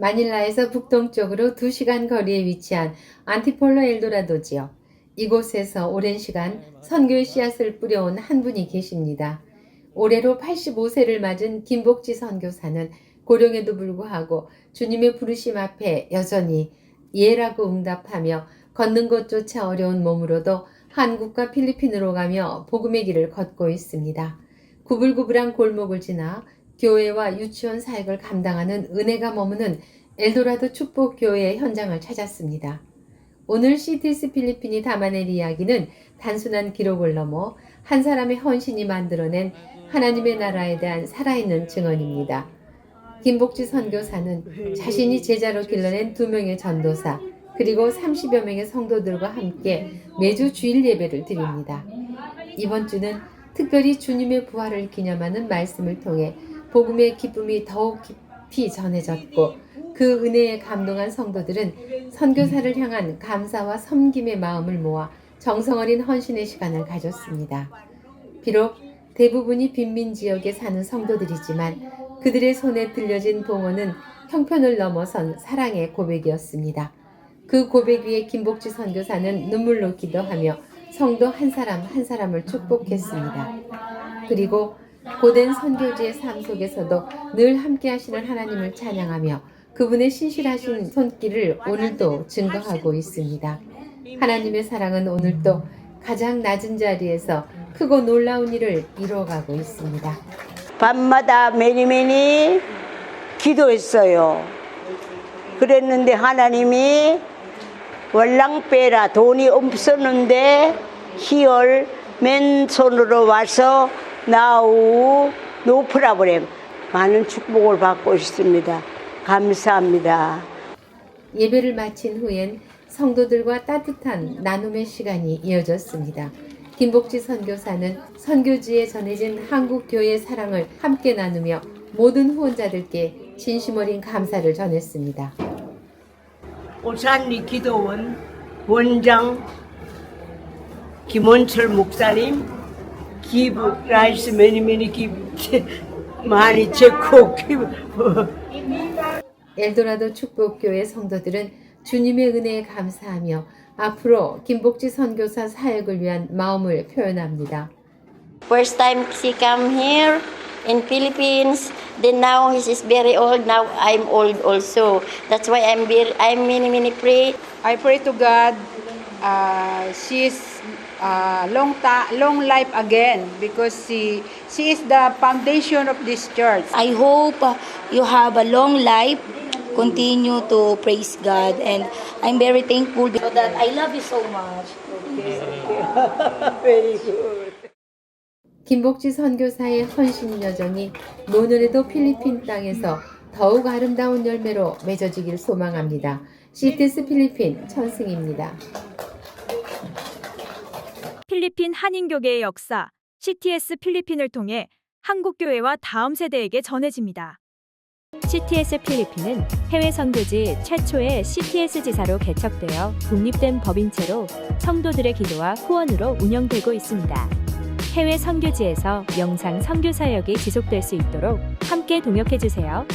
마닐라에서 북동쪽으로 2시간 거리에 위치한 안티폴로 엘도라도 지역. 이곳에서 오랜 시간 선교의 씨앗을 뿌려온 한 분이 계십니다. 올해로 85세를 맞은 김복지 선교사는 고령에도 불구하고 주님의 부르심 앞에 여전히 예라고 응답하며 걷는 것조차 어려운 몸으로도 한국과 필리핀으로 가며 복음의 길을 걷고 있습니다. 구불구불한 골목을 지나 교회와 유치원 사역을 감당하는 은혜가 머무는 엘도라도 축복교회의 현장을 찾았습니다. 오늘 CTS 필리핀이 담아낼 이야기는 단순한 기록을 넘어 한 사람의 헌신이 만들어낸 하나님의 나라에 대한 살아있는 증언입니다. 김복지 선교사는 자신이 제자로 길러낸 두 명의 전도사 그리고 30여 명의 성도들과 함께 매주 주일 예배를 드립니다. 이번 주는 특별히 주님의 부활을 기념하는 말씀을 통해 복음의 기쁨이 더욱 깊이 전해졌고 그 은혜에 감동한 성도들은 선교사를 향한 감사와 섬김의 마음을 모아 정성어린 헌신의 시간을 가졌습니다. 비록 대부분이 빈민 지역에 사는 성도들이지만 그들의 손에 들려진 봉헌은 형편을 넘어선 사랑의 고백이었습니다. 그 고백 위에 김복지 선교사는 눈물로 기도하며 성도 한 사람 한 사람을 축복했습니다. 그리고 고된 선교지의 삶 속에서도 늘 함께 하시는 하나님을 찬양하며 그분의 신실하신 손길을 오늘도 증거하고 있습니다. 하나님의 사랑은 오늘도 가장 낮은 자리에서 크고 놀라운 일을 이루어가고 있습니다. 밤마다 매니매니 기도했어요. 그랬는데 하나님이 월랑빼라 돈이 없었는데 희열 맨손으로 와서 나우 노 프라브렘 많은 축복을 받고 있습니다. 감사합니다. 예배를 마친 후엔 성도들과 따뜻한 나눔의 시간이 이어졌습니다. 김복지 선교사는 선교지에 전해진 한국 교회의 사랑을 함께 나누며 모든 후원자들께 진심 어린 감사를 전했습니다. 오산리 기도원 원장 김원철 목사님 기브 라이스 매니매니 기브 많이 제코 기브 엘도라도 축복교회 성도들은 주님의 은혜에 감사하며 앞으로 김복지 선교사 사역을 위한 마음을 표현합니다. First time she come here in Philippines. Then now he is very old. Now I'm old also. That's why I'm very, I'm many many pray. I pray to God uh, she's uh, long ta- long life again because she she is the foundation of this church. I hope uh, you have a long life. Continue to praise God, and I'm very thankful for that. I love you so much. 김복지 선교사의 헌신 여정이 노년에도 필리핀 땅에서 더욱 아름다운 열매로 맺어지길 소망합니다. CTS 필리핀 천승입니다. 필리핀 한인교계의 역사 CTS 필리핀을 통해 한국교회와 다음 세대에게 전해집니다. CTS 필리핀은 해외 선교지 최초의 CTS 지사로 개척되어 독립된 법인체로 성도들의 기도와 후원으로 운영되고 있습니다. 해외 선교지에서 영상 선교 사역이 지속될 수 있도록 함께 동역해 주세요.